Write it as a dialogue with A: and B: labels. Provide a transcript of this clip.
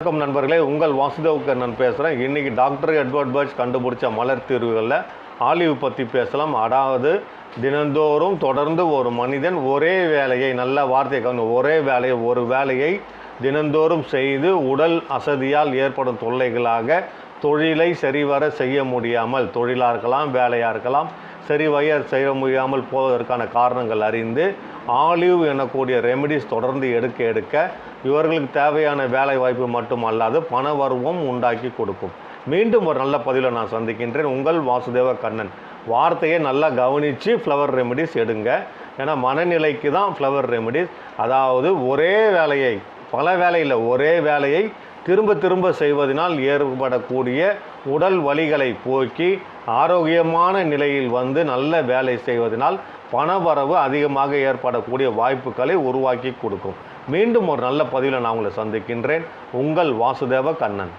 A: வணக்கம் நண்பர்களே உங்கள் வாசுதேவ் கண்ணன் பேசுகிறேன் இன்றைக்கி டாக்டர் எட்வர்ட் பர்ச் கண்டுபிடிச்ச மலர் தீர்வுகளில் ஆலிவ் பற்றி பேசலாம். அதாவது தினந்தோறும் தொடர்ந்து ஒரு மனிதன் ஒரே வேலையை நல்ல வார்த்தை கவனம் ஒரே வேலையை ஒரு வேலையை தினந்தோறும் செய்து உடல் அசதியால் ஏற்படும் தொல்லைகளாக தொழிலை சரிவர செய்ய முடியாமல் தொழிலாக இருக்கலாம் வேலையாக இருக்கலாம் சரிவய செய்ய முடியாமல் போவதற்கான காரணங்கள் அறிந்து ஆலிவ் எனக்கூடிய ரெமெடிஸ் தொடர்ந்து எடுக்க எடுக்க இவர்களுக்கு தேவையான வேலை வாய்ப்பு மட்டும் அல்லாது பண வருவம் உண்டாக்கி கொடுக்கும். மீண்டும் ஒரு நல்ல பதிவில் நான் சந்திக்கின்றேன். உங்கள் வாசுதேவ கண்ணன். வார்த்தையை நல்லா கவனித்து ஃப்ளவர் ரெமெடிஸ் எடுங்க. ஏன்னா மனநிலைக்கு தான் ஃப்ளவர் ரெமெடிஸ் அதாவது ஒரே வேலையை பல வேலையில் ஒரே வேலையை திரும்ப திரும்ப செய்வதனால் ஏற்படக்கூடிய உடல் வலிகளை போக்கி ஆரோக்கியமான நிலையில் வந்து நல்ல வேலை செய்வதனால் பணவரவு அதிகமாக ஏற்படக்கூடிய வாய்ப்புகளை உருவாக்கி கொடுக்கும். மீண்டும் ஒரு நல்ல பதிவில் நான் உங்களை சந்திக்கின்றேன். உங்கள் வாசுதேவ கண்ணன்.